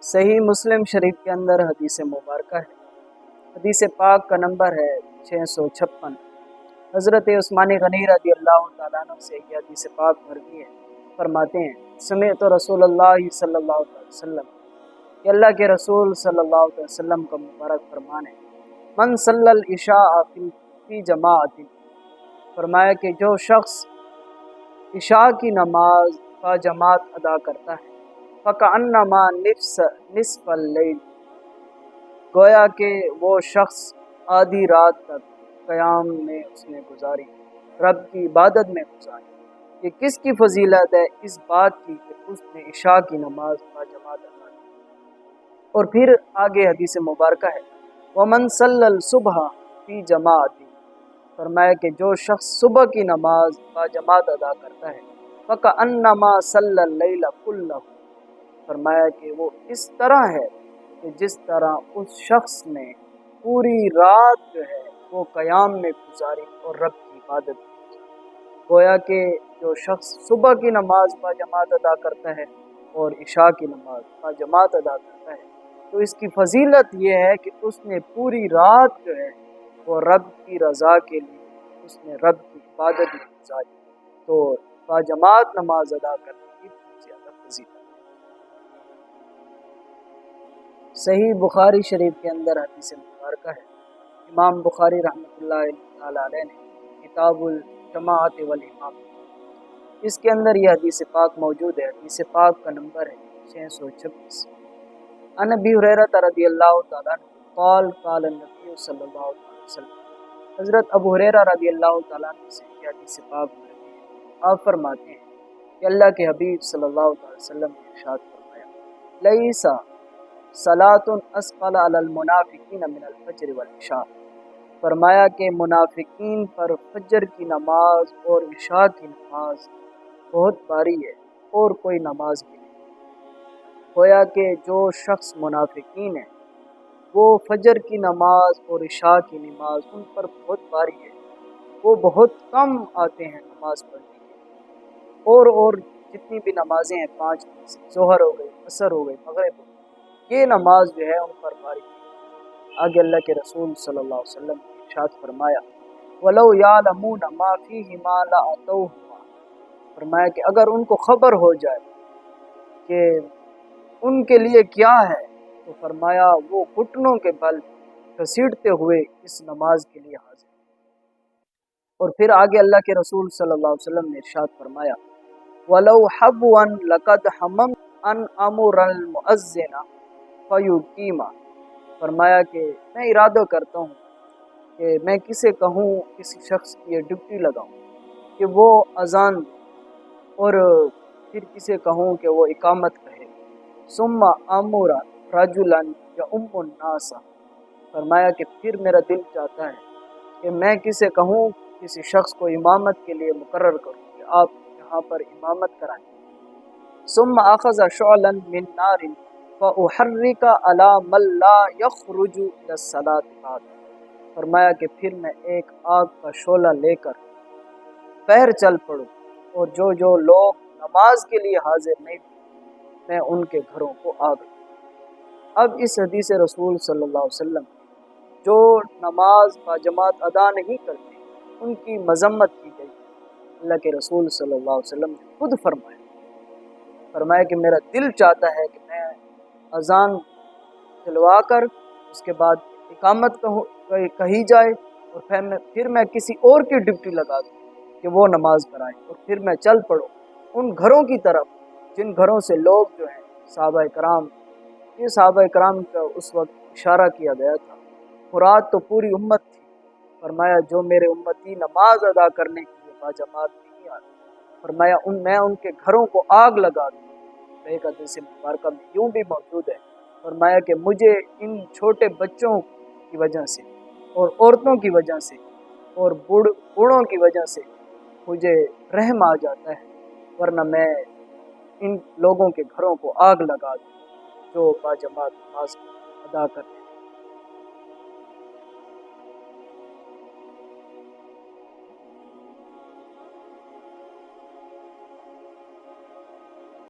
صحیح مسلم شریف کے اندر حدیث مبارکہ ہے۔ حدیث پاک کا نمبر ہے چھ سو چھپن۔ حضرت عثمانی غنی رضی اللہ تعالیٰ عنہ سے یہ حدیث پاک مروی ہے۔ فرماتے ہیں، سمیت رسول اللہ صلی اللہ علیہ وسلم۔ کہ اللہ کے رسول صلی اللہ علیہ وسلم کا مبارک فرمان ہے۔ من صلی العشاء فی فی جماعت۔ فرمایا کہ جو شخص عشاء کی نماز کا جماعت ادا کرتا ہے فَكَأَنَّمَا نِفْسَ نصف اللیل۔ گویا کہ وہ شخص آدھی رات تک قیام میں اس نے گزاری، رب کی عبادت میں گزاری۔ یہ کس کی فضیلت ہے؟ اس بات کی کہ اس نے عشاء کی نماز با جماعت ادا کی۔ اور پھر آگے حدیث مبارکہ ہے۔ ومن صلی الصبح فی جماعت فرمایا کہ جو شخص صبح کی نماز با جماعت ادا کرتا ہے فقا انما صلی اللہ کلہ فرمایا کہ وہ اس طرح ہے کہ جس طرح اس شخص نے پوری رات جو ہے وہ قیام میں گزاری اور رب کی عبادت کی۔ گویا کہ جو شخص صبح کی نماز با جماعت ادا کرتا ہے اور عشاء کی نماز با جماعت ادا کرتا ہے، تو اس کی فضیلت یہ ہے کہ اس نے پوری رات جو ہے وہ رب کی رضا کے لیے اس نے رب کی عبادت گزاری۔ تو با جماعت نماز ادا کرنے کی زیادہ فضیلت۔ صحیح بخاری شریف کے اندر حدیث مبارکہ ہے۔ امام بخاری رحمۃ اللہ علیہ نے کتاب الجماعت والامام۔ اس کے اندر یہ حدیث پاک موجود ہے۔ حدیث پاک کا نمبر ہے چھ سو چھبیس۔ ان ابی حریرت رضی اللہ تعالیٰ قال قال النبی صلی اللہ علیہ وسلم۔ حضرت ابو حریرہ رضی اللہ تعالیٰ عنہ سے یہ حدیث پاک آپ فرماتے ہیں کہ اللہ کے حبیب صلی اللہ علیہ وسلم نے ارشاد فرمایا، لیسا صلاۃ اسقل علی المنافقین من الفجر والعشاء۔ فرمایا کہ منافقین پر فجر کی نماز اور عشاء کی نماز بہت باری ہے اور کوئی نماز بھی نہیں۔ گویا کہ جو شخص منافقین ہیں وہ فجر کی نماز اور عشاء کی نماز ان پر بہت باری ہے۔ وہ بہت کم آتے ہیں نماز پڑھنے کے اور اور جتنی بھی نمازیں ہیں، پانچ ظہر ہو گئی، عصر ہو گئی، مغرب ہو گئی۔ یہ نماز جو ہے ان پر باری آگے اللہ کے رسول صلی اللہ علیہ وسلم نے ارشاد فرمایا، ولو یعلمون ما فیہ ما لاتوہما فرمایا کہ اگر ان کو خبر ہو جائے کہ ان کے لیے کیا ہے، تو فرمایا وہ گھٹنوں کے بل گھسیٹتے ہوئے اس نماز کے لیے حاضر۔ اور پھر آگے اللہ کے رسول صلی اللہ علیہ وسلم نے ارشاد فرمایا، ولو حبوا لقد حمم ان امر المؤذن فیقیما فرمایا کہ میں ارادہ کرتا ہوں کہ میں کسے کہوں، کسی شخص کی یہ ڈپٹی لگاؤں کہ وہ اذان اور پھر کسے کہوں کہ وہ اقامت کہے۔ ثم امورا رجلا یا ام الناسا فرمایا کہ پھر میرا دل چاہتا ہے کہ میں کسے کہوں، کسی شخص کو امامت کے لیے مقرر کروں کہ آپ یہاں پر امامت کرائیں۔ ثم اخذ شعلا من نار فاحرك على من لا يخرج فرمایا کہ پھر میں ایک آگ کا شعلہ لے کر پیر چل پڑوں اور جو جو لوگ نماز کے لیے حاضر نہیں میں ان کے گھروں کو آگ اب اس حدیث رسول صلی اللہ علیہ وسلم جو نماز با جماعت ادا نہیں کرتے، ان کی مذمت کی گئی۔ اللہ کے رسول صلی اللہ علیہ وسلم نے خود فرمایا فرمایا کہ میرا دل چاہتا ہے کہ میں اذان دلوا کر، اس کے بعد اقامت کہی جائے اور پھر میں پھر میں کسی اور کی ڈپٹی لگا دوں کہ وہ نماز کرائیں اور پھر میں چل پڑوں۔ ان گھروں کی طرف، جن گھروں سے لوگ جو ہیں، صحابہ کرام، یہ صحابہ کرام کا اس وقت اشارہ کیا گیا تھا۔ مراد تو پوری امت تھی۔ فرمایا، جو میرے امتی نماز ادا کرنے کے لیے باجماعت نہیں آتے فرمایا، ان میں ان کے گھروں کو آگ لگا دوں۔ ایک سے مبارکہ میں یوں بھی موجود ہے۔ فرمایا کہ مجھے ان چھوٹے بچوں کی وجہ سے اور عورتوں کی وجہ سے اور بوڑھ بوڑھوں کی وجہ سے مجھے رحم آ جاتا ہے، ورنہ میں ان لوگوں کے گھروں کو آگ لگا دوں، جو باجماعت نماز ادا کرتے